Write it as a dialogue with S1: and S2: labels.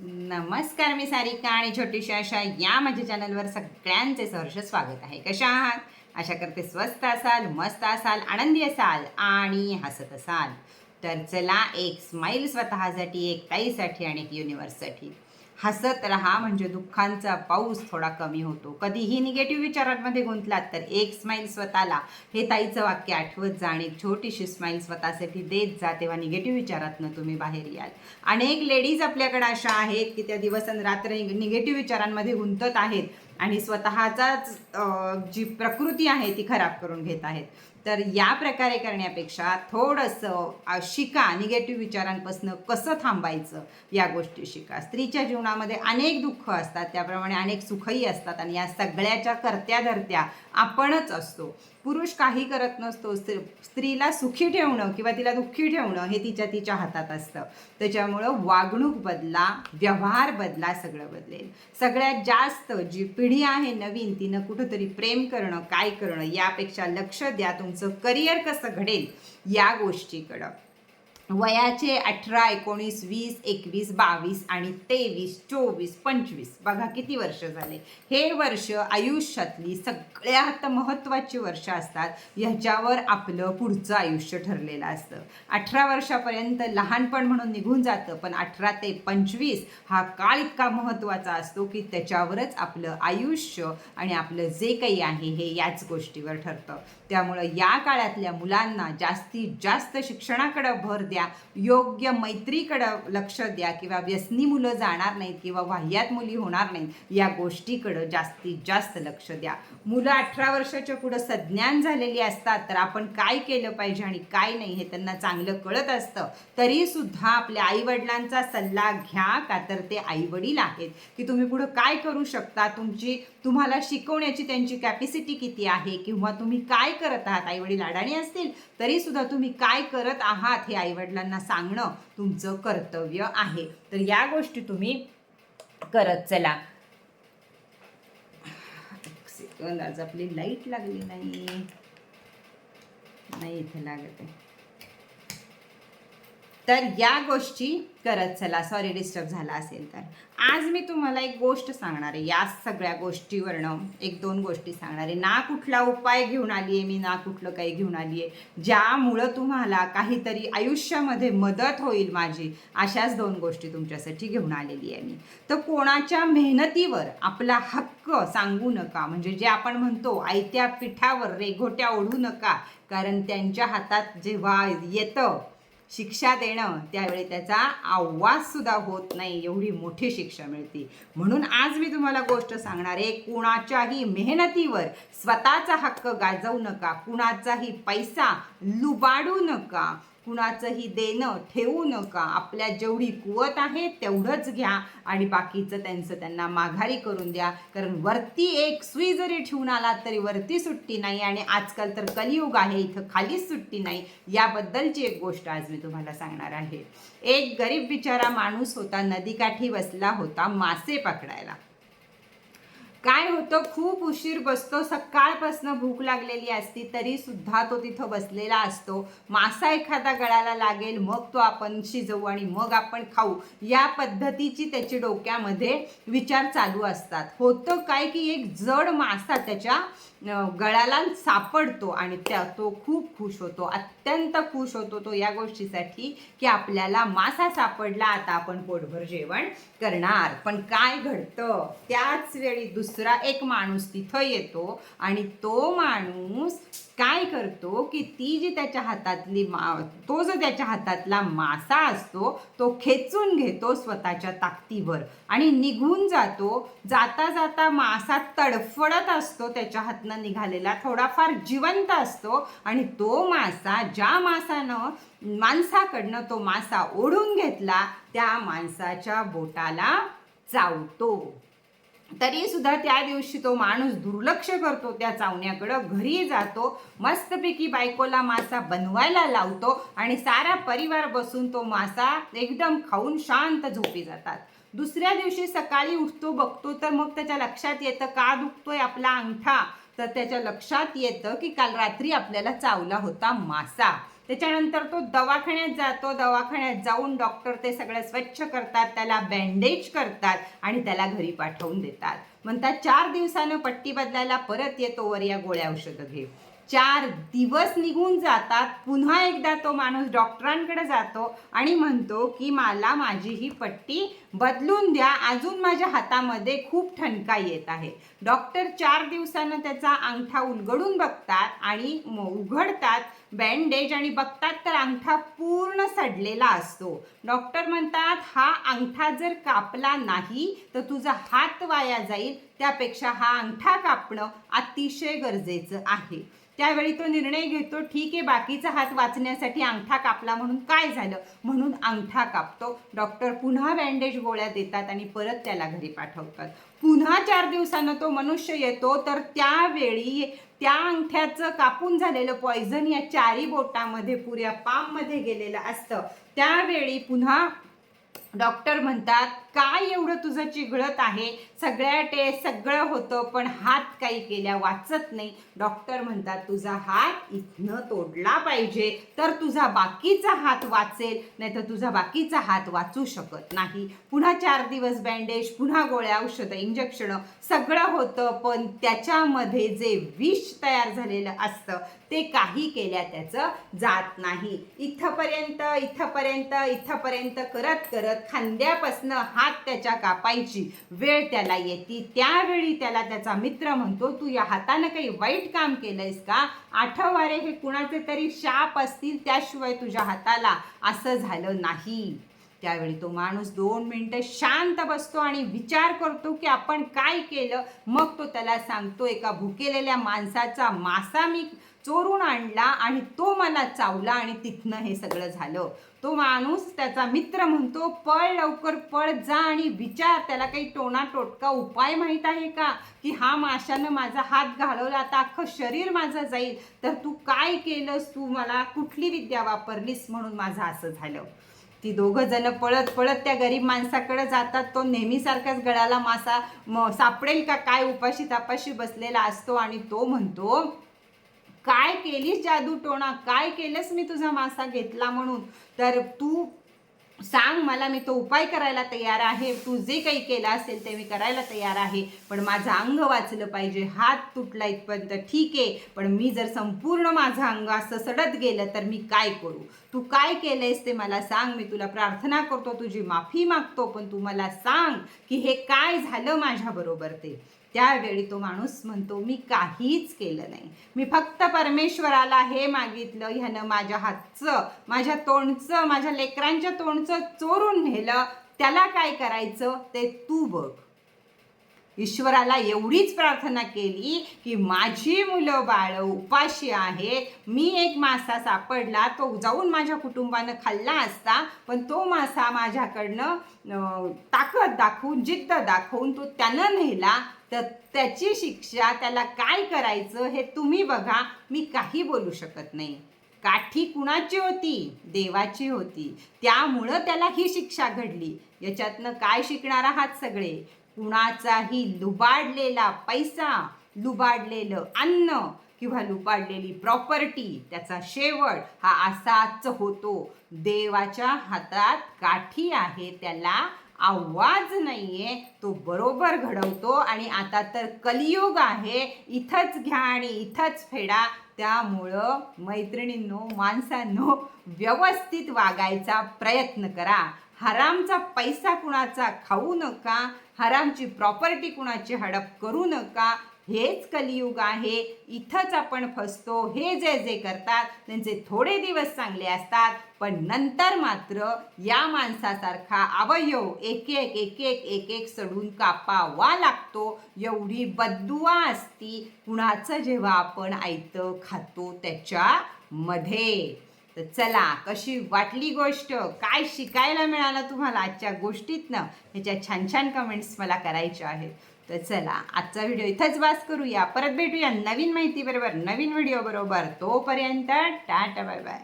S1: नमस्कार मी सारिका आणि छोटीशी अशा या माझ्या चॅनलवर सगळ्यांचे सहर्ष स्वागत आहे. कशा आहात? आशा करते स्वस्त असाल मस्त असाल आनंदी असाल आणि हसत असाल. तर चला एक स्माईल स्वतःसाठी एक ताईसाठी आणि एक युनिवर्ससाठी हसत राहा म्हणजे दुःखांचा पाऊस थोडा कमी होतो. कधीही निगेटिव्ह विचारांमध्ये गुंतलात तर एक स्माईल स्वतःला. हे ताईचं वाक्य आठवत जा आणि एक छोटीशी स्माईल स्वतःसाठी देत जा तेव्हा निगेटिव्ह विचारातनं तुम्ही बाहेर याल. अनेक लेडीज आपल्याकडे अशा आहेत की त्या दिवस आणि रात्र निगेटिव्ह विचारांमध्ये गुंतत आहेत. आणि स्वतःचाच जी प्रकृती आहे ती खराब करून घेत आहेत. तर या प्रकारे करण्यापेक्षा थोडंसं शिका निगेटिव्ह विचारांपासून कसं थांबायचं या गोष्टी शिका. स्त्रीच्या जीवनामध्ये अनेक दुःख असतात त्याप्रमाणे अनेक सुखही असतात आणि या सगळ्याच्या करत्या धरत्या आपणच असतो. पुरुष काही करत नसतो स्त्री स्त्रीला सुखी ठेवणं किंवा तिला दुःखी ठेवणं हे तिच्या तिच्या हातात असतं. त्याच्यामुळं वागणूक बदला व्यवहार बदला सगळं बदलेल. सगळ्यात जास्त जी पिढी आहे नवीन तिनं कुठंतरी प्रेम करणं काय करणं यापेक्षा लक्ष द्या तुमचं करिअर कसं घडेल या गोष्टीकडं. वयाचे अठरा एकोणीस वीस एकवीस बावीस आणि तेवीस चोवीस पंचवीस. बघा किती वर्ष झाले. हे वर्ष आयुष्यातली सगळ्यात महत्त्वाची वर्ष असतात. ह्याच्यावर आपलं पुढचं आयुष्य ठरलेलं असतं. अठरा वर्षापर्यंत लहानपण म्हणून निघून जातं पण अठरा ते पंचवीस हा काळ इतका महत्त्वाचा असतो की त्याच्यावरच आपलं आयुष्य आणि आपलं जे काही आहे हे याच गोष्टीवर ठरतं. त्यामुळं या काळातल्या मुलांना जास्तीत जास्त शिक्षणाकडं भर द्या. योग्य मैत्रीकडं लक्ष द्या किंवा व्यसनी मुलं जाणार नाहीत किंवा वाह्यात मुली होणार नाहीत या गोष्टीकडं जास्तीत जास्त लक्ष द्या. मुलं अठरा वर्षाच्या पुढं सज्ञान झालेली असतात तर आपण काय केलं पाहिजे आणि काय नाही हे त्यांना चांगलं कळत असतं. तरीसुद्धा आपल्या आईवडिलांचा सल्ला घ्या का तर ते आईवडील आहेत की तुम्ही पुढं काय करू शकता? तुमची तुम्हाला शिकवण्याची त्यांची कॅपॅसिटी किती आहे किंवा तुम्ही काय करत आहात आईवडील अडाणी असतील तरी सुद्धा तुम्ही काय करत आहात हे आईवडिलांना सांगणं तुमचं कर्तव्य आहे. तर या गोष्टी तुम्ही करत चला. सेकंद आज आपली लाइट लागली नाही. नाही इथे लागत आहे. तर या गोष्टी करत चला. सॉरी डिस्टर्ब झाला असेल तर. आज मी तुम्हाला एक गोष्ट सांगणार आहे. या सगळ्या गोष्टीवरनं एक दोन गोष्टी सांगणार आहे. ना कुठला उपाय घेऊन आली आहे मी ना कुठलं काही घेऊन आली आहे ज्यामुळं तुम्हाला काहीतरी आयुष्यामध्ये मदत होईल माझी अशाच दोन गोष्टी तुमच्यासाठी घेऊन आलेली आहे मी. तर कोणाच्या मेहनतीवर आपला हक्क सांगू नका. म्हणजे जे आपण म्हणतो आयत्या पिठावर रेघोट्या ओढू नका. कारण त्यांच्या हातात जेव्हा येतं शिक्षा देणं त्यावेळी त्याचा आवाज सुद्धा होत नाही एवढी मोठी शिक्षा मिळते. म्हणून आज मी तुम्हाला गोष्ट सांगणार आहे कुणाच्याही मेहनतीवर स्वतःचा हक्क गाजवू नका कुणाचाही पैसा लुबाडू नका. कुणाचंही देणं ठेवू नका. आपल्या जेवढी कुवत आहे तेवढंच घ्या आणि बाकीचं त्यांचं त्यांना माघारी करून द्या. कारण वरती एक सुई जरी ठेवून आलात तरी वरती सुट्टी नाही आणि आजकाल तर कलियुग आहे इथं खालीच सुट्टी नाही. याबद्दलची एक गोष्ट आज मी तुम्हाला सांगणार आहे. एक गरीब बिचारा माणूस होता नदीकाठी बसला होता मासे पकडायला. काय होतं? खूप उशीर बसतो. सकाळपासून भूक लागलेली असती तरी सुद्धा तो तिथं बसलेला असतो. मासा एखादा गळाला लागेल मग तो आपण शिजवू आणि मग आपण खाऊ. या पद्धतीची त्याची डोक्यामध्ये विचार चालू असतात. होतं काय की एक जड मासा त्याच्या गळाला सापडतो आणि त्या तो खूप खुश होतो अत्यंत खुश होतो तो या गोष्टीसाठी की आपल्याला मासा सापडला आता आपण पोटभर जेवण करणार. पण काय घडतं? त्याच वेळी दुसरा एक माणूस तिथं येतो आणि तो माणूस काय करतो की ती जी त्याच्या हातातली मा तो जो त्याच्या हातातला मासा असतो तो खेचून घेतो स्वतःच्या ताकदीवर आणि निघून जातो. जाता जाता मासा तडफडत असतो त्याच्या हातनं निघालेला थोडाफार जिवंत असतो आणि तो मासा ज्या मासानं माणसाकडनं तो मासा ओढून घेतला त्या माणसाच्या बोटाला चावतो. तरी सुद्धा त्या दिवशी तो माणूस दुर्लक्ष करतो त्या चावण्याकडं घरी जातो मस्तपैकी बायकोला मासा बनवायला लावतो आणि सारा परिवार बसून तो मासा एकदम खाऊन शांत झोपी जातात. दुसऱ्या दिवशी सकाळी उठतो बघतो तर मग त्याच्या लक्षात येतं का दुखतोय आपला अंगठा? तर त्याच्या लक्षात येतं की काल रात्री आपल्याला चावला होता मासा. त्याच्यानंतर तो दवाखान्यात जातो. दवाखान्यात जाऊन डॉक्टर ते सगळं स्वच्छ करतात त्याला बँडेज करतात आणि त्याला घरी पाठवून देतात. म्हणतात चार दिवसानं पट्टी बदलायला परत येतो वर या गोळ्या औषधं घे चार दिवस निघून जातात. पुन्हा एकदा तो माणूस डॉक्टरांकडे जातो आणि म्हणतो की मला माझी ही पट्टी बदलून द्या. अजून माझ्या हातामध्ये खूप ठणका येत आहे. डॉक्टर चार दिवसानं त्याचा अंगठा उलगडून बघतात आणि उघडतात. बँडेज आणि बघतात तर अंगठा पूर्ण सडलेला असतो. डॉक्टर म्हणतात हा अंगठा जर कापला नाही तर तुझा हात वाया जाईल. त्यापेक्षा हा अंगठा कापणं अतिशय गरजेचं आहे. त्यावेळी तो निर्णय घेतो ठीक आहे बाकीचा हात वाचण्यासाठी अंगठा कापला म्हणून काय झालं? म्हणून अंगठा कापतो. डॉक्टर पुन्हा बँडेज गोळ्या देतात आणि परत त्याला घरी पाठवतात. पुन्हा चार दिवसानं तो मनुष्य येतो तर त्यावेळी त्या अंगठ्याचं कापून झालेलं पॉयझन या चारी बोटामध्ये पुऱ्या पाममध्ये गेलेलं असतं. त्यावेळी पुन्हा डॉक्टर म्हणतात काय एवढं तुझं चिघळत आहे? सगळ्या टेस्ट सगळं होतं पण हात काही केल्या वाचत नाही. डॉक्टर म्हणतात तुझा हात इथनं तोडला पाहिजे तर तुझा बाकीचा हात वाचेल नाही तर तुझा बाकीचा हात वाचू शकत नाही. पुन्हा चार दिवस बँडेज पुन्हा गोळ्या औषधं इंजेक्शनं सगळं होतं पण त्याच्यामध्ये जे विष तयार झालेलं असतं ते काही केल्या त्याचं जात नाही. इथंपर्यंत इथंपर्यंत इथंपर्यंत करत करत खांद्यापासनं हात हात त्याच्या कापायची वेळ त्याला येते. त्यावेळी त्याला त्याचा मित्र म्हणतो तू या हातानं काही वाईट काम केलंयस का? आठवारे हे कुणाचे तरी शाप असतील त्याशिवाय तुझ्या हाताला असं झालं नाही. त्यावेळी तो माणूस दोन मिनिटं शांत बसतो आणि विचार करतो की आपण काय केलं? मग तो त्याला सांगतो एका भुकेलेल्या माणसाचा मासा मी चोरून आणला आणि तो मला चावला आणि तिथनं हे सगळं झालं. तो माणूस त्याचा मित्र म्हणतो पळ लवकर पळ जा आणि विचार त्याला काही टोना टोटका उपाय माहीत आहे का? की हा माशानं माझा हात घालवला आता अख्खं शरीर माझं जाईल. तर तू काय केलंस? तू मला कुठली विद्या वापरलीस? म्हणून माझं असं झालं. ती दोघं जण पळत पळत त्या गरीब माणसाकडे जातात. तो नेहमीसारखाच गळाला मासा म सापडेल का? काय उपाशी तापाशी बसलेला असतो आणि तो म्हणतो काय केलीस जादू टोणा? काय केलंस मी तुझा मासा घेतला म्हणून? तर तू सांग मला मी तो उपाय करायला तयार आहे. तू जे काही केलं असेल ते मी करायला तयार आहे. पण माझं अंग वाचलं पाहिजे. हात तुटला इथपर्यंत ठीक आहे. पण मी जर संपूर्ण माझं अंग असं सडत गेलं तर मी काय करू? तू काय केलंयस ते मला सांग. मी तुला प्रार्थना करतो तुझी माफी मागतो पण तू मला सांग की हे काय झालं माझ्याबरोबर ते. त्यावेळी तो माणूस म्हणतो मी काहीच केलं नाही. मी फक्त परमेश्वराला हे मागितलं ह्यानं माझ्या हातचं माझ्या तोंडचं माझ्या लेकरांच्या तोंडचं चोरून नेलं. त्याला काय करायचं? ते तू बघ. ईश्वराला एवढीच प्रार्थना केली की माझी मुलं बाळ उपाशी आहे. मी एक मासा सापडला तो जाऊन माझ्या कुटुंबानं खाल्ला असता पण तो मासा माझ्याकडनं ताकद दाखवून जिद्द दाखवून तो त्यानं नेला. तर त्याची शिक्षा त्याला काय करायचं हे तुम्ही बघा. मी काही बोलू शकत नाही. काठी कुणाची होती? देवाची होती. त्यामुळं त्याला ही शिक्षा घडली. याच्यातनं काय शिकणार आहात सगळे? कुणाचाही लुबाडलेला पैसा लुबाडलेलं अन्न किंवा लुबाडलेली प्रॉपर्टी त्याचा शेवट हा असाच होतो. देवाच्या हातात काठी आहे त्याला आवाज नाहीये तो बरोबर घडवतो. आणि आता तर कलियुग आहे इथंच घ्या आणि इथंच फेडा. त्यामुळं मैत्रिणींनो माणसांनो व्यवस्थित वागायचा प्रयत्न करा. हरामचा पैसा कुणाचा खाऊ नका हरामची प्रॉपर्टी कुणाची हडप करू नका हेच कलियुग आहे. इथंच आपण फसतो हे जे जे करतात त्यांचे थोडे दिवस चांगले असतात पण नंतर मात्र या माणसासारखा अवयव एक एक एक एक एक एक सडून कापावा लागतो. एवढी बद्दुआ असती कुणाचं जेव्हा आपण आयतं खातो त्याच्यामध्ये. तर चला कशी वाटली गोष्ट? काय शिकायला मिळालं तुम्हाला आजच्या गोष्टीतनं? ह्याच्या छान छान कमेंट्स मला करायच्या आहेत. तर चला आजचा व्हिडिओ इथंच वास करूया. परत भेटूया नवीन माहिती बरोबर नवीन व्हिडिओ बरोबर. तोपर्यंत टाटा बाय बाय